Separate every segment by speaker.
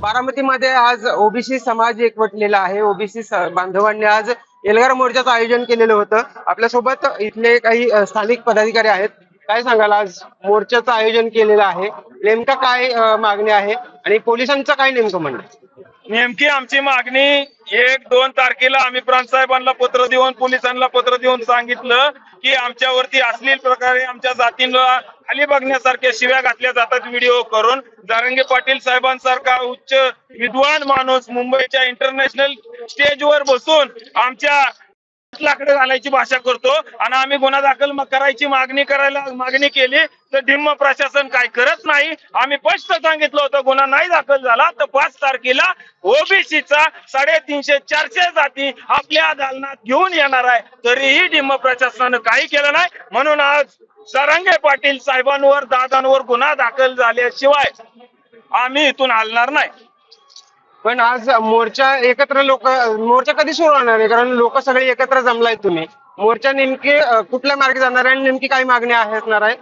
Speaker 1: बारामतीमध्ये आज ओबीसी समाज एकवटलेला आहे. ओबीसी बांधवांनी आज एल्गार मोर्चाचं आयोजन केलेलं होतं. आपल्यासोबत इथले काही स्थानिक पदाधिकारी आहेत. काय सांगाल? आज मोर्चाचं आयोजन केलेलं आहे. नेमकं काय मागणी आहे? आणि पोलिसांचं काय नेमकं म्हणणं
Speaker 2: नेमकी आमची मागणी एक दोन तारखेला आम्ही प्रांतसाहेबांना पत्र देऊन पोलिसांना पत्र देऊन सांगितलं की आमच्यावरती अश्लील प्रकारे आमच्या जातींना खाली बघण्यासारख्या शिव्या घातल्या जातात व्हिडिओ करून. जारंगे पाटील साहेबांसारखा उच्च विद्वान माणूस मुंबईच्या इंटरनॅशनल स्टेजवर बसून आमच्या लाकडं घालायची भाषा करतो आणि आम्ही गुन्हा दाखल करायची मागणी करायला मागणी केली तर ढिम्म प्रशासन काय करत नाही? आम्ही स्पष्ट सांगितलं होतं गुन्हा नाही दाखल झाला तर पाच तारखेला ओबीसीचा साडेतीनशे चारशे जाती आपल्या दालनात घेऊन येणार आहे. तरीही ढिम्म प्रशासनानं काही केलं नाही. म्हणून आज सरांगे पाटील साहेबांवर दादांवर गुन्हा दाखल झाल्याशिवाय आम्ही इथून हलणार नाही.
Speaker 1: पण आज मोर्चा एकत्र लोक मोर्चा कधी सुरू होणार आहे कारण लोक सगळे एकत्र जमलाय तुम्ही. मोर्चा नेमके कुठल्या मार्गे जाणार आहे आणि नेमकी काय मागणी आहेत असणार आहे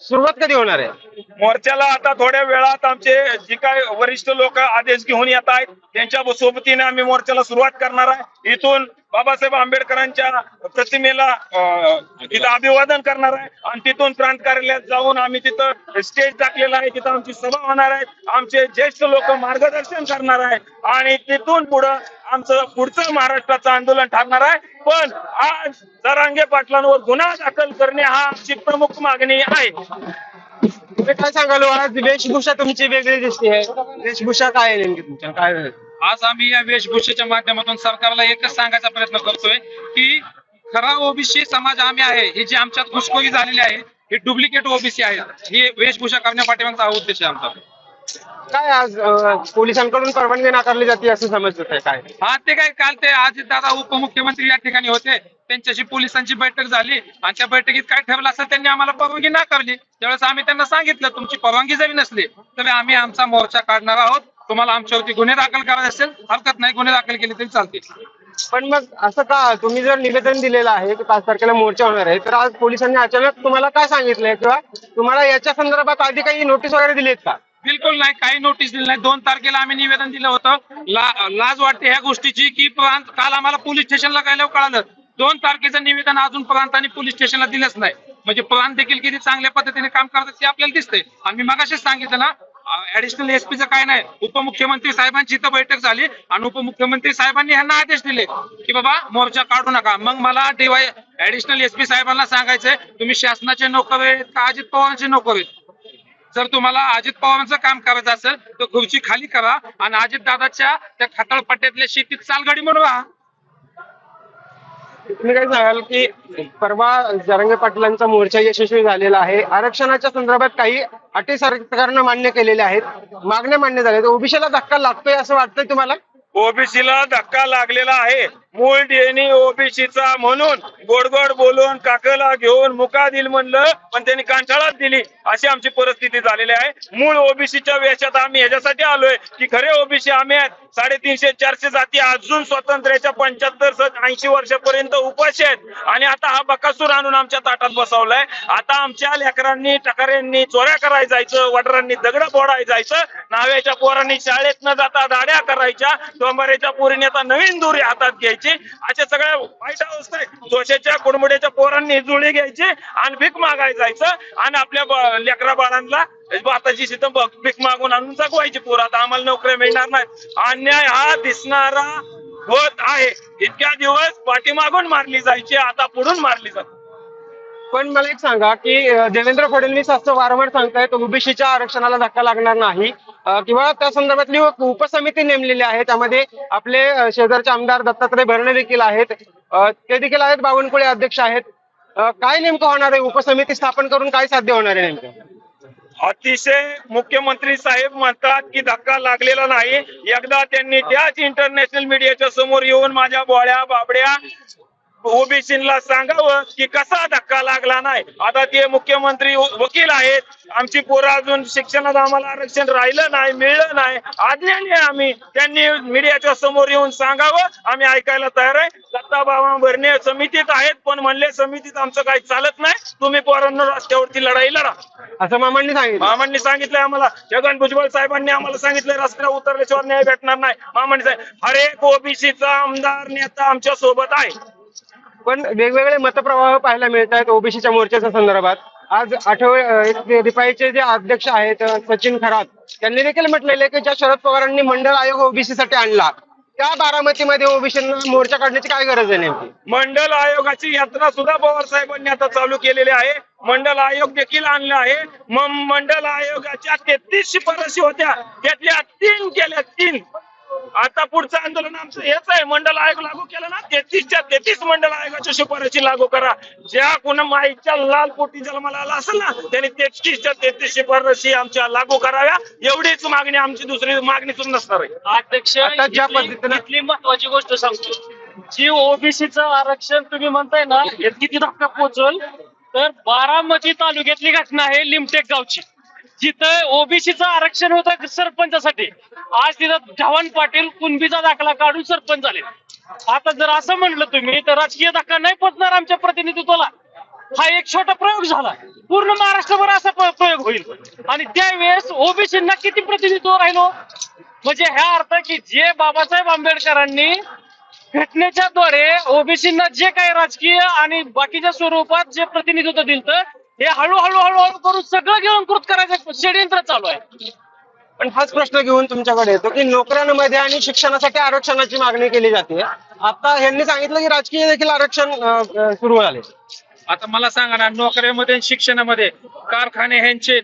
Speaker 1: सुरुवात कधी होणार आहे?
Speaker 2: मोर्चाला आता थोड्या वेळात आमचे जे काय वरिष्ठ लोक आदेश घेऊन येत आहेत त्यांच्या सोबतीने आम्ही मोर्चाला सुरुवात करणार आहे. इथून बाबासाहेब आंबेडकरांच्या प्रतिमेला अं, तिथं अभिवादन करणार आहे. आणि तिथून प्रांत कार्यालयात जाऊन आम्ही तिथं स्टेज टाकलेला आहे. तिथं आमची सभा होणार आहे. आमचे ज्येष्ठ लोक मार्गदर्शन करणार आहे. आणि तिथून पुढं आमचं पुढचं महाराष्ट्राचं आंदोलन ठरणार आहे. पण आज जरांगे पाटलांवर गुन्हा दाखल करणे हा आमची प्रमुख मागणी आहे.
Speaker 1: तुम्ही काय सांगाल हो? आज वेशभूषा तुमची वेगळी दिसते. वेशभूषा काय आहे नेमकी तुमच्या? काय?
Speaker 3: आज आम्ही या वेशभूषेच्या माध्यमातून सरकारला एकच सांगायचा प्रयत्न करतोय की खरा ओबीसी समाज आम्ही आहे. ही जी आमच्यात घुसखोरी झालेली आहे ही डुप्लिकेट ओबीसी आहे. ही वेशभूषा करण्या पाठीमागचा हा उद्देश आहे आमचा.
Speaker 1: काय आज अ, पोलिसांकडून परवानगी नाकारली जाते असं समजत आहे काय?
Speaker 3: हा ते काय काल ते आज दादा उपमुख्यमंत्री या ठिकाणी होते. त्यांच्याशी पोलिसांची बैठक झाली आणि त्या बैठकीत काय ठरलं असं त्यांनी आम्हाला परवानगी नाकारली. त्यावेळेस आम्ही त्यांना सांगितलं तुमची परवानगी जरी नसली तरी आम्ही आमचा मोर्चा काढणार आहोत. तुम्हाला आमच्यावरती गुन्हे दाखल करायचे असेल हरकत नाही गुन्हे दाखल केले तरी चालतील.
Speaker 1: पण मग असं का तुम्ही जर निवेदन दिलेलं आहे की पाच तारखेला मोर्चा होणार आहे तर आज पोलिसांनी अचानक तुम्हाला काय सांगितलंय? किंवा तुम्हाला याच्या संदर्भात आधी काही नोटीस वगैरे दिलीत का?
Speaker 3: बिलकुल नाही काही नोटीस दिली नाही. दोन तारखेला आम्ही निवेदन दिलं होतं. ला- लाज वाटते ह्या गोष्टीची की प्रांत काल आम्हाला पोलीस स्टेशनला गायला कळालं. दोन तारखेचं निवेदन अजून प्रांत आणि पोलीस स्टेशनला दिलंच नाही. म्हणजे प्रांत देखील किती चांगल्या पद्धतीने काम करतात ते आपल्याला दिसतंय. आम्ही मगाशीच सांगितलं ना ऍडिशनल एसपीचं काय नाही. उपमुख्यमंत्री साहेबांची इथं बैठक झाली आणि उपमुख्यमंत्री साहेबांनी ह्यांना आदेश दिले की बाबा मोर्चा काढू नका. मग मला डीवाय ऍडिशनल एसपी साहेबांना सांगायचंय तुम्ही शासनाचे नोकर आहेत का अजित पवारांचे नोकर आहेत? जर तुम्हाला अजित पवारांचं काम करायचं असेल तर खुर्ची खाली करा आणि अजित दादाच्या त्या खटाळ पट्ट्यातल्या शेतीत चालगाडी म्हणवा
Speaker 1: तुम्ही काय सांगाल की परवा जरंगे पाटलांचा मोर्चा यशस्वी झालेला आहे. आरक्षणाच्या संदर्भात काही अटी सरकारनं मान्य केलेल्या आहेत. मागण्या मान्य झाल्या ओबीसीला धक्का लागतोय असं वाटतंय तुम्हाला?
Speaker 2: ओबीसीला धक्का लागलेला आहे. मूळ डीएनए ओबीसीचा म्हणून गोडगोड बोलून काकला घेऊन मुका दिल म्हणलं पण त्यांनी कांठाळाच दिली. अशी आमची परिस्थिती झालेली आहे. मूळ ओबीसीच्या वेशात आम्ही ह्याच्यासाठी आलोय की खरे ओबीसी आम्ही आहेत. साडेतीनशे चारशे जाती अजून स्वातंत्र्याच्या पंच्याहत्तर ऐंशी वर्षापर्यंत उपाशी आहेत. आणि आता हा बकासूर आणून आमच्या ताटात बसवलाय. आता आमच्या लेकरांनी टकाऱ्यांनी चोऱ्या करायला जायचं वडरांनी दगड फोडायला जायचं. नाव्याच्या पोरांनी शाळेत न जाता दाड्या करायच्या. डोंबऱ्याच्या पोरीने आता नवीन दोरी हातात घ्यायची. अशा सगळ्या वाईट अवस्था आहे जोशाच्या कुडमुड्याच्या पोरांनी जुळी घ्यायची आणि भीक मागायला जायचं. आणि आपल्या लेकरा बाळांना भाताची शित भीक मागून आणून जगवायची पोर. आता आम्हाला नोकऱ्या मिळणार नाही अन्याय हा दिसणारा होत आहे. इतक्या दिवस पाठीमागून मारली जायची आता पुढून मारली जाते.
Speaker 1: पण मला एक सांगा की देवेंद्र फडणवीस असं वारंवार सांगतायत ओबीसीच्या आरक्षणाला धक्का लागणार नाही. किंवा त्या संदर्भातली उपसमिती नेमलेली आहे. त्यामध्ये आपले शेजारचे आमदार दत्तात्रय भरणे देखील आहेत. ते देखील आहेत बावनकुळे अध्यक्ष आहेत. काय नेमकं होणार आहे? उपसमिती स्थापन करून काय साध्य होणार आहे नेमकं?
Speaker 2: अतिशय मुख्यमंत्री साहेब म्हणतात की धक्का लागलेला नाही. एकदा त्यांनी त्याच इंटरनॅशनल मीडियाच्या समोर येऊन माझ्या बोळ्या बाबड्या ओबीसीला सांगावं की कसा धक्का लागला नाही. आता ते मुख्यमंत्री वकील आहेत. आमची पोरं अजून शिक्षणात आम्हाला आरक्षण राहिलं नाही मिळलं नाही. अज्ञानी आहे आम्ही त्यांनी मीडियाच्या समोर येऊन सांगावं. आम्ही ऐकायला तयार आहे. दत्ता बाबा भरणे समितीत आहेत पण म्हणले समितीत आमचं काही चालत नाही. तुम्ही पोरांना रस्त्यावरती लढाई लढा.
Speaker 1: असं मामांनी सांगितलं.
Speaker 2: मामांनी सांगितलंय आम्हाला. छगन भुजबळ साहेबांनी आम्हाला सांगितलंय रस्त्यावर उतरल्याशिवाय न्याय भेटणार नाही. मामांनी सांगितलं हर एक ओबीसीचा आमदार नेता आमच्यासोबत आहे.
Speaker 1: पण वेगवेगळे मतप्रवाह पाहायला मिळत आहेत ओबीसीच्या मोर्चाच्या संदर्भात. आज आठवडे रिपाईचे जे अध्यक्ष आहेत सचिन खरात त्यांनी देखील म्हटलेलं की ज्या शरद पवारांनी मंडळ आयोग ओबीसी साठी आणला त्या बारामतीमध्ये ओबीसींना मोर्चा काढण्याची काय गरज आहे नेमकी?
Speaker 2: मंडल आयोगाची यात्रा सुद्धा पवार साहेबांनी आता चालू केलेली आहे. मंडल आयोग देखील आणला आहे. मग मंडल आयोगाच्या तेहतीस शिफारशी होत्या. त्यातल्या तीन केल्या तीन. आता पुढचं आंदोलन आमचं हेच आहे. मंडल आयोग लागू केला ना तेहतीसच्या तेहतीस मंडल आयोगाच्या शिफारशी लागू करा. ज्या कुणा माईच्या लाल पोटी जन्माला आला असेल ना त्यांनी तेहतीसच्या तेहतीस शिफारशी आमच्या लागू कराव्या. एवढीच मागणी आमची दुसरी मागणी सुद्धा नसणार आहे.
Speaker 4: अध्यक्ष
Speaker 1: आता ज्या
Speaker 4: इथली-
Speaker 1: पद्धतीनं-
Speaker 4: इथली महत्वाची गोष्ट सांगतो. जी ओबीसीचं आरक्षण तुम्ही म्हणताय ना किती धक्का पोहोचल? तर बारामती तालुक्यातली घटना आहे लिमटेक गावची. जिथं ओबीसीचं आरक्षण होतं सरपंचासाठी. आज तिथं धवन पाटील कुणबीचा दाखला काढून सरपंच झाले. आता जर असं म्हणलं तुम्ही तर राजकीय धक्का नाही पोचणार आमच्या प्रतिनिधित्वाला. हा एक छोटा प्रयोग झाला. पूर्ण महाराष्ट्रभर असा प्रयोग होईल. आणि त्यावेळेस ओबीसींना किती प्रतिनिधित्व राहिलो? म्हणजे ह्या अर्थ की जे बाबासाहेब आंबेडकरांनी घटनेच्या द्वारे ओबीसींना जे काही राजकीय आणि बाकीच्या स्वरूपात जे प्रतिनिधित्व दिलं हे हळूहळू हळूहळू करून सगळं घेऊन कृत करायचं षडयंत्र चालू आहे.
Speaker 1: पण हाच प्रश्न घेऊन तुमच्याकडे येतो की नोकऱ्यांमध्ये आणि शिक्षणासाठी आरक्षणाची मागणी केली जाते. आता यांनी सांगितलं की राजकीय देखील आरक्षण अ, अ, सुरू झाले.
Speaker 3: आता मला सांगा ना नोकऱ्यामध्ये आणि शिक्षणामध्ये कारखाने ह्यांचे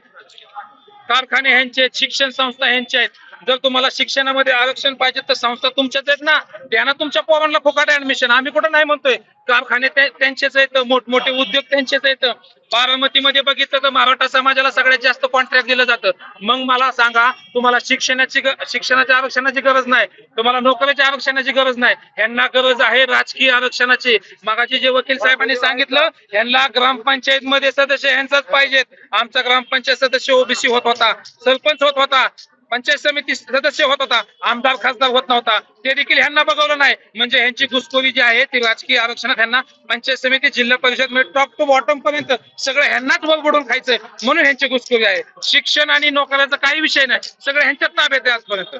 Speaker 3: कारखाने ह्यांचे आहेत, शिक्षण संस्था ह्यांच्या आहेत. जर तुम्हाला शिक्षणामध्ये आरक्षण पाहिजे तर संस्था तुमच्याच आहेत ना त्यांना तुमच्या पोरांना फुकट ऍडमिशन आम्ही कुठं नाही म्हणतोय. कारखाने त्यांचेच आहेत मोठमोठे उद्योग त्यांचेच आहेत. बारामतीमध्ये बघितलं तर मराठा समाजाला सगळ्यात जास्त कॉन्ट्रॅक्ट दिलं जातं. मग मला सांगा तुम्हाला शिक्षणाची शिक्षणाच्या आरक्षणाची गरज नाही. तुम्हाला नोकरीच्या आरक्षणाची गरज नाही. यांना गरज आहे राजकीय आरक्षणाची. मगाची जे वकील साहेबांनी सांगितलं यांना ग्रामपंचायत मध्ये सदस्य यांचाच पाहिजेत. आमचा ग्रामपंचायत सदस्य ओबीसी होत होता. सरपंच होत होता. पंचायत समिती सदस्य होत होता. आमदार खासदार होत नव्हता. ते देखील ह्यांना बघवलं नाही. म्हणजे ह्यांची घुसखोरी जी आहे ती राजकीय आरक्षणात ह्यांना पंचायत समिती जिल्हा परिषद म्हणजे टॉप टू बॉटम पर्यंत सगळं ह्यांनाच बडबडून खायचंय. म्हणून ह्यांची घुसखोरी आहे. शिक्षण आणि नोकऱ्याचा काही विषय नाही. सगळं ह्यांच्यात ताब्यात आहे आजपर्यंत.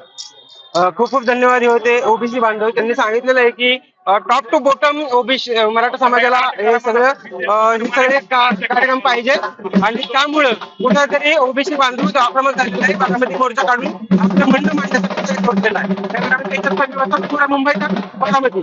Speaker 1: खूप खूप धन्यवाद. हे होते ओबीसी बांधव. त्यांनी सांगितलेलं आहे की top to bottom OBC Maratha समाजाला हे सगळं हे सगळे कार्यक्रम पाहिजेत आणि त्यामुळं कुठेतरी ओबीसी बांधव आक्रमण आक्रमक झालेला आहे. बारामती मोर्चा काढून आपलं म्हणणं मांडण्याचा प्रयत्न केलेला आहे. त्यामुळे मुंबईचा बारामती.